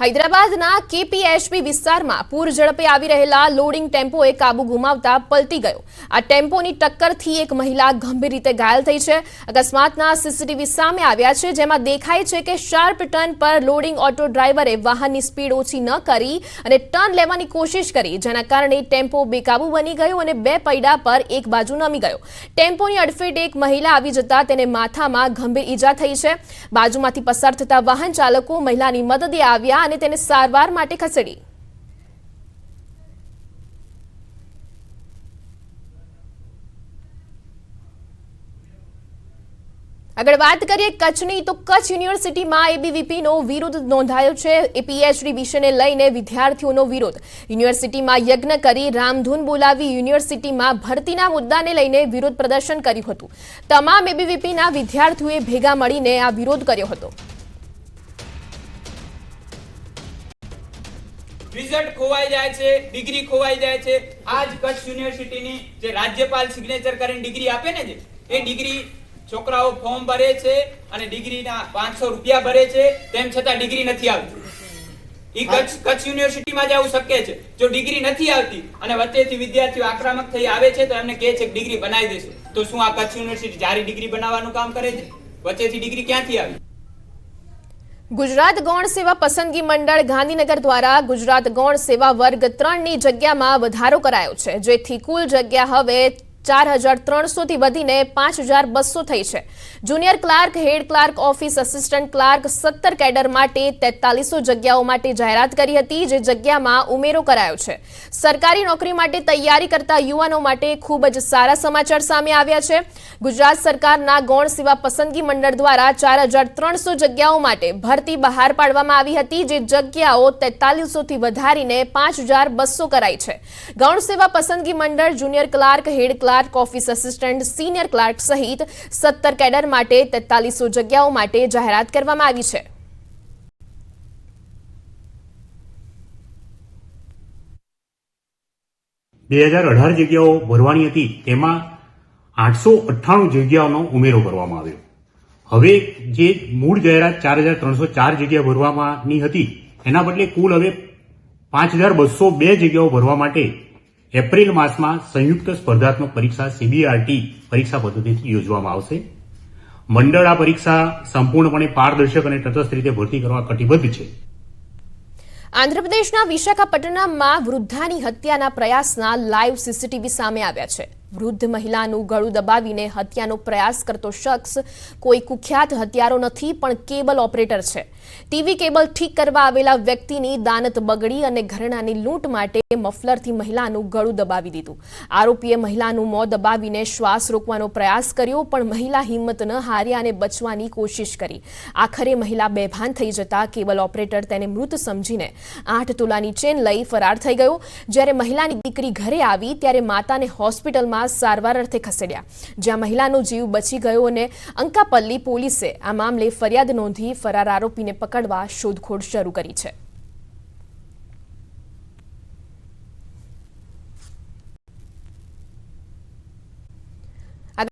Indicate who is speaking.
Speaker 1: હૈદરાબાદના કેપીએચપી વિસ્તારમાં પૂર ઝડપે આવી રહેલા લોડિંગ ટેમ્પોએ કાબુ ગુમાવતા પલટી ગયો. આ ટેમ્પોની ટક્કરથી એક મહિલા ગંભીર રીતે ઘાયલ થઈ છે. અકસ્માતના સીસીટીવી સામે આવ્યા છે, જેમાં દેખાય છે કે શાર્પ ટર્ન પર લોડિંગ ઓટો ડ્રાઈવરે વાહનની સ્પીડ ઓછી ન કરી અને ટર્ન લેવાની કોશિશ કરી, જેના કારણે ટેમ્પો બેકાબુ બની ગયો અને બે પૈડા પર એક બાજુ નમી ગયો. ટેમ્પોની અડફેટે એક મહિલા આવી જતા તેને માથામાં ગંભીર ઈજા થઈ છે. બાજુમાંથી પસાર થતા વાહન ચાલકો મહિલાની મદદે આવ્યા અને તેને સારવાર માટે ખસેડી. આગળ વાત કરીએ કચ્છની, તો કચ્છ યુનિવર્સિટીમાં એબીવીપીનો વિરોધ નોંધાયો છે. પીએચડી વિષયને લઈને વિદ્યાર્થીઓનો વિરોધ. યુનિવર્સિટીમાં યજ્ઞ કરી રામધૂન બોલાવી યુનિવર્સિટીમાં ભરતીના મુદ્દાને લઈને વિરોધ પ્રદર્શન કર્યું હતું. તમામ એબીવીપીના વિદ્યાર્થીઓએ ભેગા મળીને આ વિરોધ કર્યો હતો.
Speaker 2: રિઝલ્ટ ખોવાઈ જાય છે ડિગ્રી ખોવાઈ જાય છે. આજ કચ્છ યુનિવર્સિટીની જે રાજ્યપાલ સિગ્નેચર કરીને ડિગ્રી આપે ને જે, એ ડિગ્રી છોકરાઓ ફોર્મ ભરે છે અને ડિગ્રીના પાંચસો રૂપિયા ભરે છે. તેમ છતાં ડિગ્રી નથી આવતી. ઈ કચ્છ કચ્છ યુનિવર્સિટીમાં જ આવું શક્ય છે. જો ડિગ્રી નથી આવતી અને વચ્ચેથી વિદ્યાર્થીઓ આક્રમક થઈ આવે છે, તો એમને કહે છે કે ડિગ્રી બનાવી દેશે. તો શું આ કચ્છ યુનિવર્સિટી જારી ડિગ્રી બનાવવાનું કામ કરે છે? વચ્ચેથી ડિગ્રી ક્યાંથી આવી?
Speaker 1: ગુજરાત ગૌણ સેવા પસંદગી મંડળ ગાંધીનગર દ્વારા ગુજરાત ગૌણ સેવા વર્ગ ત્રણની જગ્યામાં વધારો કરાયો છે, જેથી કુલ જગ્યા હવે ચાર હજાર ત્રણસોથી વધીને પાંચ હજાર બસો થઈ છે. Junior clerk, head clerk, office assistant clerk સત્તર કેડર માટે તેતાલીસો જગ્યાઓ માટે જાહેરાત કરી હતી, જે જગ્યામાં ઉમેરો કરાયો છે. સરકારી નોકરી માટે તૈયારી કરતા યુવાનો માટે ખૂબ જ સારા સમાચાર સામે આવ્યા છે. ગુજરાત સરકારના ગૌણ સેવા પસંદગી મંડળ દ્વારા ચાર હજાર ત્રણસો જગ્યાઓ માટે ભરતી બહાર પાડવામાં આવી હતી, જે જગ્યાઓ તેતાલીસોથી વધારીને પાંચ હજાર બસો કરાઈ છે. ગૌણ સેવા પસંદગી મંડળ, junior clerk, head clerk office assistant senior clerk સહિત સત્તર કેડર માટે તેતાલીસો જગ્યાઓ માટે જાહેરાત કરવામાં આવી છે.
Speaker 3: બે હજાર અઢાર જગ્યાઓ ભરવાની હતી, તેમાં આઠસો અઠ્ઠાણું જગ્યાઓનો ઉમેરો કરવામાં આવ્યો. હવે જે મૂળ જાહેરાત ચાર હજાર ત્રણસો ચાર જગ્યા ભરવામાંની હતી, એના બદલે કુલ હવે પાંચ હજાર બસો બે જગ્યાઓ ભરવા માટે એપ્રિલ માસમાં સંયુક્ત સ્પર્ધાત્મક પરીક્ષા સીબીઆરટી પરીક્ષા પદ્ધતિથી યોજવામાં આવશે. મંડળ આ પરીક્ષા સંપૂર્ણપણે પારદર્શક અને તટસ્થ રીતે ભરતી કરવા કટિબદ્ધ છે.
Speaker 1: આંધ્રપ્રદેશના વિશાખાપટ્ટનમમાં વૃદ્ધાની હત્યાના પ્રયાસના લાઈવ સીસીટીવી સામે આવ્યા છે. વૃદ્ધ મહિલાનું ગળું દબાવીને હત્યાનો પ્રયાસ કરતો શખ્સ કોઈ કુખ્યાત હત્યારો નથી, પણ કેબલ ઓપરેટર છે. ટીવી કેબલ ઠીક કરવા આવેલા વ્યક્તિની દાનત બગડી અને ઘરેણાની લૂંટ માટે મફલરથી મહિલાનું ગળું દબાવી દીધું. આરોપીએ મહિલાનું મોં દબાવીને શ્વાસ રોકવાનો પ્રયાસ કર્યો, પણ મહિલા હિંમત ન હાર્યા અને બચવાની કોશિશ કરી. આખરે મહિલા બેભાન થઈ જતા કેબલ ઓપરેટર તેને મૃત સમજીને આઠ તોલાની ચેન લઈ ફરાર થઈ ગયો. જ્યારે મહિલાની દીકરી ઘરે આવી, ત્યારે માતાને હોસ્પિટલમાં સારવાર અર્થે ખસેડ્યા. જ્યાં મહિલાનો જીવ બચી ગયો અને અંકાપલ્લી પોલીસે આ મામલે ફરિયાદ નોંધી ફરાર આરોપીને પકડવા શોધખોળ શરૂ કરી છે.